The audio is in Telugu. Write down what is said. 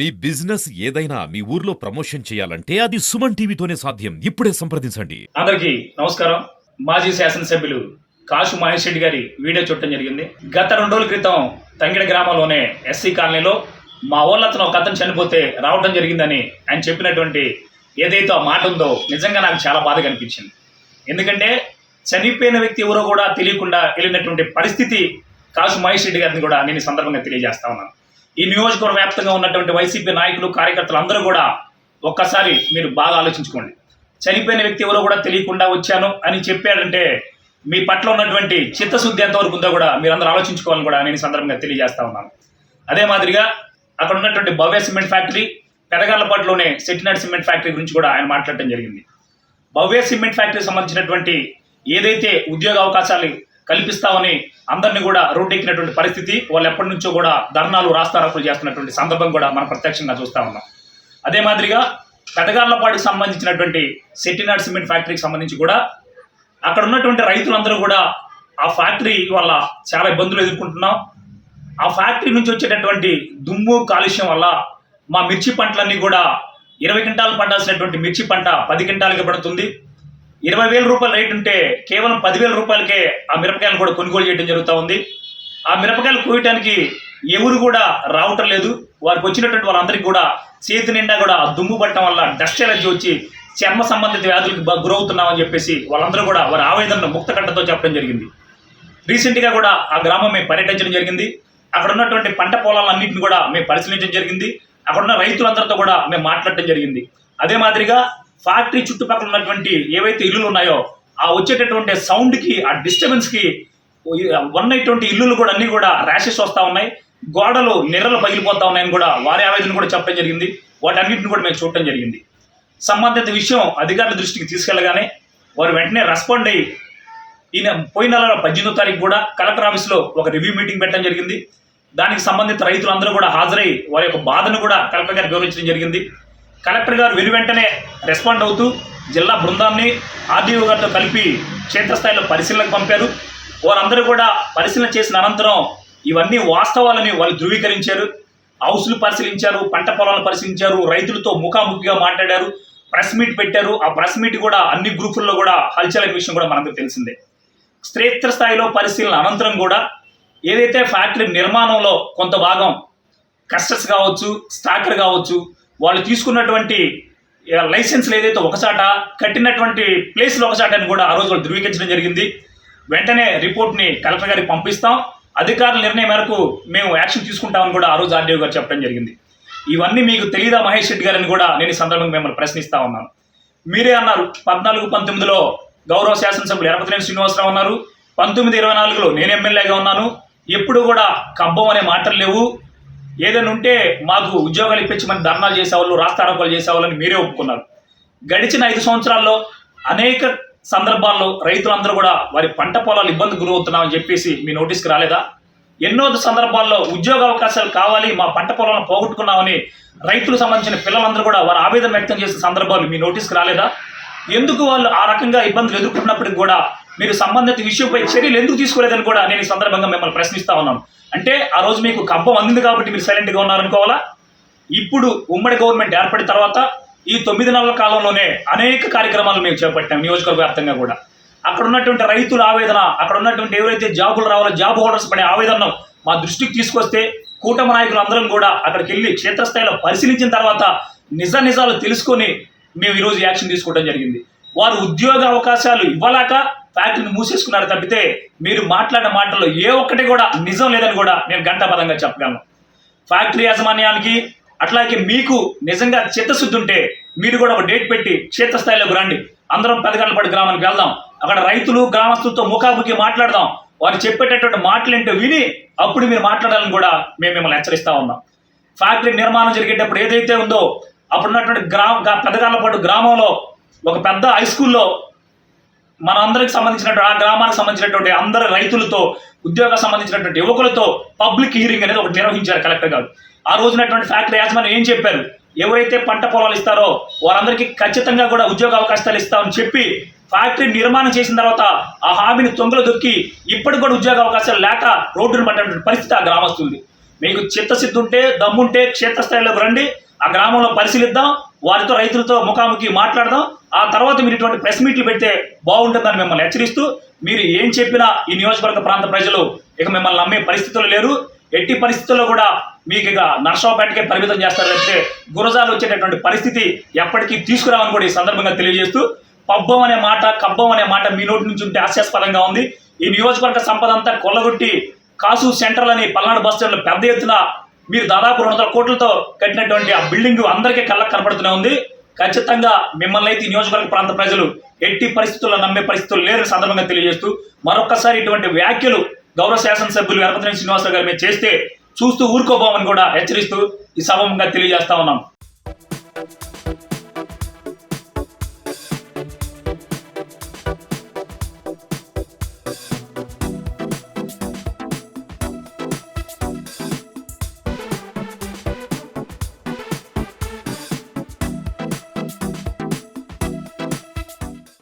మీ బిజినెస్ ఏదైనా మీ ఊర్లో ప్రమోషన్ చేయాలంటే అది సుమన్ టీవీతోనే సాధ్యం. ఇప్పుడే సంప్రదించండి. అందరికీ నమస్కారం. మాజీ శాసనసభ్యులు కాశు మహేష్ రెడ్డి గారి వీడియో చూడటం జరిగింది. గత రెండు రోజుల క్రితం తంగిడ గ్రామంలోనే ఎస్సీ కాలనీలో మా ఊళ్ళతను ఒక అతను చనిపోతే రావడం జరిగిందని ఆయన చెప్పినటువంటి ఏదైతే ఆ మాట ఉందో నిజంగా నాకు చాలా బాధగా అనిపించింది ఎందుకంటే చనిపోయిన వ్యక్తి ఎవరో కూడా తెలియకుండా వెళ్ళినటువంటి పరిస్థితి కాశు మహేష్ రెడ్డి గారిని కూడా నేను ఈ సందర్భంగా తెలియజేస్తా ఉన్నాను. ఈ నియోజకవర్గ వ్యాప్తంగా ఉన్నటువంటి వైసీపీ నాయకులు కార్యకర్తలు అందరూ కూడా ఒక్కసారి మీరు బాగా ఆలోచించుకోండి. చనిపోయిన వ్యక్తి ఎవరో కూడా తెలియకుండా వచ్చాను అని చెప్పాడంటే మీ పట్ల ఉన్నటువంటి చిత్తశుద్ధి ఎంతవరకు ఉందో కూడా మీరందరూ ఆలోచించుకోవాలని కూడా నేను సందర్భంగా తెలియజేస్తా ఉన్నాను. అదే మాదిరిగా అక్కడ ఉన్నటువంటి భవ్య సిమెంట్ ఫ్యాక్టరీ పెదగాళ్ళపాటులోనే సెట్టినాడు సిమెంట్ ఫ్యాక్టరీ గురించి కూడా ఆయన మాట్లాడటం జరిగింది. భవ్య సిమెంట్ ఫ్యాక్టరీ సంబంధించినటువంటి ఏదైతే ఉద్యోగ అవకాశాలు కల్పిస్తామని అందరినీ కూడా రోడ్డెక్కినటువంటి పరిస్థితి. వాళ్ళు ఎప్పటి నుంచో కూడా ధర్నాలు రాస్తారోకులు చేస్తున్నటువంటి సందర్భం కూడా మనం ప్రత్యక్షంగా చూస్తా ఉన్నాం. అదే మాదిరిగా పెదగార్లపాటికి సంబంధించినటువంటి సెట్టినాడ్ సిమెంట్ ఫ్యాక్టరీకి సంబంధించి కూడా అక్కడ ఉన్నటువంటి రైతులందరూ కూడా ఆ ఫ్యాక్టరీ వల్ల చాలా ఇబ్బందులు ఎదుర్కొంటున్నాం. ఆ ఫ్యాక్టరీ నుంచి వచ్చేటటువంటి దుమ్ము కాలుష్యం వల్ల మా మిర్చి పంటలన్నీ కూడా ఇరవై క్వింటాలు పండాల్సినటువంటి మిర్చి పంట పది క్వింటాలకి పడుతుంది. ఇరవై వేల రూపాయల రేట్ ఉంటే కేవలం పదివేల రూపాయలకే ఆ మిరపకాయలు కూడా కొనుగోలు చేయడం జరుగుతూ ఉంది. ఆ మిరపకాయలు కోయటానికి ఎవరు కూడా రావటం లేదు. వారికి వచ్చినటువంటి వాళ్ళందరికీ కూడా చేతి నిండా కూడా ఆ దుమ్ము పట్టడం వల్ల డస్ట్ ఎలర్జీ వచ్చి చర్మ సంబంధిత వ్యాధులకు గురవుతున్నామని చెప్పేసి వాళ్ళందరూ కూడా వారి ఆవేదనను ముక్తకంఠతో చెప్పడం జరిగింది. రీసెంట్గా కూడా ఆ గ్రామం మేము పర్యటించడం జరిగింది. అక్కడ ఉన్నటువంటి పంట పొలాలన్నింటిని కూడా మేము పరిశీలించడం జరిగింది. అక్కడ ఉన్న రైతులందరితో కూడా మేము మాట్లాడటం జరిగింది. అదే మాదిరిగా ఫ్యాక్టరీ చుట్టుపక్కల ఉన్నటువంటి ఏవైతే ఇల్లులు ఉన్నాయో ఆ వచ్చేటటువంటి సౌండ్కి ఆ డిస్టర్బెన్స్కి ఉన్నటువంటి ఇల్లులు కూడా అన్నీ కూడా ర్యాషెస్ వస్తూ ఉన్నాయి. గోడలు నిర్రలు పగిలిపోతా ఉన్నాయని కూడా వారి ఆవేదన కూడా చెప్పడం జరిగింది. వాటన్నిటిని కూడా మేము చూడటం జరిగింది. సంబంధిత విషయం అధికారుల దృష్టికి తీసుకెళ్ళగానే వారు వెంటనే రెస్పాండ్ అయ్యి ఈయన పోయిన నెల పద్దెనిమిదో తారీఖు కూడా కలెక్టర్ ఆఫీస్లో ఒక రివ్యూ మీటింగ్ పెట్టడం జరిగింది. దానికి సంబంధిత రైతులందరూ కూడా హాజరై వారి యొక్క బాధను కూడా కలెక్టర్ గారు వివరించడం జరిగింది. కలెక్టర్ గారు వెను వెంటనే రెస్పాండ్ అవుతూ జిల్లా బృందాన్ని ఆర్డీఓ గారితో కలిపి క్షేత్రస్థాయిలో పరిశీలనకు పంపారు. వారందరూ కూడా పరిశీలన చేసిన అనంతరం ఇవన్నీ వాస్తవాలని వాళ్ళు ధృవీకరించారు. హౌస్లు పరిశీలించారు పంట పొలాలను పరిశీలించారు రైతులతో ముఖాముఖిగా మాట్లాడారు ప్రెస్ మీట్ పెట్టారు. ఆ ప్రెస్ మీట్ కూడా అన్ని గ్రూపుల్లో కూడా హల్చల్ విషయం కూడా మనకు తెలిసిందే. క్షేత్రస్థాయిలో పరిశీలన అనంతరం కూడా ఏదైతే ఫ్యాక్టరీ నిర్మాణంలో కొంత భాగం కస్టర్స్ కావచ్చు స్టాకర్ కావచ్చు వాళ్ళు తీసుకున్నటువంటి లైసెన్స్లు ఏదైతే ఒకసాట కట్టినటువంటి ప్లేస్లు ఒకసాట అని కూడా ఆ రోజు వాళ్ళు ధృవీకరించడం జరిగింది. వెంటనే రిపోర్ట్ని కలెక్టర్ గారికి పంపిస్తాం. అధికారుల నిర్ణయం మేరకు మేము యాక్షన్ తీసుకుంటామని కూడా ఆ రోజు ఆర్డీఓ గారు చెప్పడం జరిగింది. ఇవన్నీ మీకు తెలియదా మహేష్ రెడ్డి గారిని కూడా నేను ఈ సందర్భంగా మిమ్మల్ని ప్రశ్నిస్తా ఉన్నాను. మీరే అన్నారు పద్నాలుగు పంతొమ్మిదిలో గౌరవ శాసనసభ్యులు ఎరపతినేని శ్రీనివాసరావు అన్నారు పంతొమ్మిది ఇరవై నాలుగులో నేను ఎమ్మెల్యేగా ఉన్నాను ఎప్పుడు కూడా కబ్బం అనే మాటలు లేవు ఏదైనా ఉంటే మాకు ఉద్యోగాలు ఇప్పించమని ధర్నాలు చేసేవాళ్ళు రాస్తారోకాలు చేసేవాళ్ళని మీరే ఒప్పుకున్నారు. గడిచిన ఐదు సంవత్సరాల్లో అనేక సందర్భాల్లో రైతులందరూ కూడా వారి పంట పొలాలు ఇబ్బంది గురవుతున్నామని చెప్పేసి మీ నోటీస్కి రాలేదా? ఎన్నో సందర్భాల్లో ఉద్యోగ అవకాశాలు కావాలి మా పంట పొలాలను పోగొట్టుకున్నామని రైతులకు సంబంధించిన పిల్లలందరూ కూడా వారి ఆవేదన వ్యక్తం చేసిన సందర్భాలు మీ నోటీస్కి రాలేదా? ఎందుకు వాళ్ళు ఆ రకంగా ఇబ్బందులు ఎదుర్కొన్నప్పటికి కూడా మీరు సంబంధిత విషయంపై చర్యలు ఎందుకు తీసుకోలేదని కూడా నేను ఈ సందర్భంగా మిమ్మల్ని ప్రశ్నిస్తా ఉన్నాను. అంటే ఆ రోజు మీకు కబ్బం అందింది కాబట్టి మీరు సైలెంట్గా ఉన్నారనుకోవాలా ఇప్పుడు ఉమ్మడి గవర్నమెంట్ ఏర్పడిన తర్వాత ఈ తొమ్మిది నెలల కాలంలోనే అనేక కార్యక్రమాలు మేము చేపట్టాం నియోజకవర్గ వ్యాప్తంగా కూడా. అక్కడ ఉన్నటువంటి రైతుల ఆవేదన అక్కడ ఉన్నటువంటి ఎవరైతే జాబులు రావాలో జాబ్ హోల్డర్స్ పడే ఆవేదన మా దృష్టికి తీసుకొస్తే కూటమి నాయకులు అందరం కూడా అక్కడికి వెళ్ళి క్షేత్రస్థాయిలో పరిశీలించిన తర్వాత నిజ నిజాలు తెలుసుకొని మేము ఈరోజు యాక్షన్ తీసుకోవడం జరిగింది. వారు ఉద్యోగ అవకాశాలు ఇవ్వలేక ఫ్యాక్టరీని మూసేసుకున్నారు తప్పితే మీరు మాట్లాడిన మాటల్లో ఏ ఒక్కటి కూడా నిజం లేదని కూడా నేను గంటపదంగా చెప్పగలను. ఫ్యాక్టరీ యాజమాన్యానికి అట్లాగే మీకు నిజంగా చిత్తశుద్ధి ఉంటే మీరు కూడా ఒక డేట్ పెట్టి క్షేత్రస్థాయిలోకి రండి. అందరం పెదగల్లపడి గ్రామానికి వెళ్దాం. అక్కడ రైతులు గ్రామస్తులతో ముఖాముఖి మాట్లాడదాం. వారు చెప్పేటటువంటి మాటలు ఏంటో విని అప్పుడు మీరు మాట్లాడాలని కూడా మేము మిమ్మల్ని హెచ్చరిస్తా ఉన్నాం. ఫ్యాక్టరీ నిర్మాణం జరిగేటప్పుడు ఏదైతే ఉందో అప్పుడున్నటువంటి గ్రామ పెదగాళ్ళపాటు గ్రామంలో ఒక పెద్ద హై స్కూల్లో మనందరికి సంబంధించినటువంటి ఆ గ్రామానికి సంబంధించినటువంటి అందరు రైతులతో ఉద్యోగ సంబంధించినటువంటి యువకులతో పబ్లిక్ హియరింగ్ అనేది ఒకటి నిర్వహించారు కలెక్టర్ గారు. ఆ రోజునటువంటి ఫ్యాక్టరీ యాజమాన్యం ఏం చెప్పారు? ఎవరైతే పంట పొలాలు ఇస్తారో వారందరికీ ఖచ్చితంగా కూడా ఉద్యోగ అవకాశాలు ఇస్తామని చెప్పి ఫ్యాక్టరీ నిర్మాణం చేసిన తర్వాత ఆ హామీని తొంగలు దొక్కి ఇప్పటికి కూడా ఉద్యోగ అవకాశాలు లేక రోడ్డును పడినటువంటి పరిస్థితి ఆ గ్రామస్తుంది మీకు చిత్తశుద్ధి ఉంటే దమ్ముంటే క్షేత్రస్థాయిలోకి రండి ఆ గ్రామంలో పరిశీలిద్దాం వారితో రైతులతో ముఖాముఖి మాట్లాడదాం ఆ తర్వాత మీరు ఇటువంటి ప్రెస్ మీట్లు పెడితే బాగుంటుందని మిమ్మల్ని హెచ్చరిస్తూ మీరు ఏం చెప్పినా ఈ నియోజకవర్గ ప్రాంత ప్రజలు ఇక మిమ్మల్ని నమ్మే పరిస్థితులు లేరు. ఎట్టి పరిస్థితుల్లో కూడా మీకు ఇక నర్సాపేటకే పరిమితం చేస్తారు తప్పితే గురజాలు వచ్చేటటువంటి పరిస్థితి ఎప్పటికీ తీసుకురావని కూడా ఈ సందర్భంగా తెలియజేస్తూ పబ్బం అనే మాట కబ్బం అనే మాట మీ నోటి నుంచి ఉంటే హాస్యాస్పదంగా ఉంది. ఈ నియోజకవర్గ సంపద అంతా కొల్లగొట్టి కాసు సెంట్రల్ అని పల్నాడు బస్ స్టాండ్లో పెద్ద ఎత్తున మీరు దాదాపు రెండు వందల కోట్లతో కట్టినటువంటి ఆ బిల్డింగ్ అందరికీ కళ్ళకు కనపడుతూనే ఉంది. ఖచ్చితంగా మిమ్మల్ని అయితే ఈ నియోజకవర్గ ప్రాంత ప్రజలు ఎట్టి పరిస్థితుల్లో నమ్మే పరిస్థితులు లేరని సందర్భంగా తెలియజేస్తూ మరొకసారి ఇటువంటి వ్యాఖ్యలు గౌరవ శాసనసభ్యులు గణపతి శ్రీనివాసరావు గారి మీద చేస్తే చూస్తూ ఊరుకోబోమని కూడా హెచ్చరిస్తూ ఈ సభంగా తెలియజేస్తా ఉన్నాం.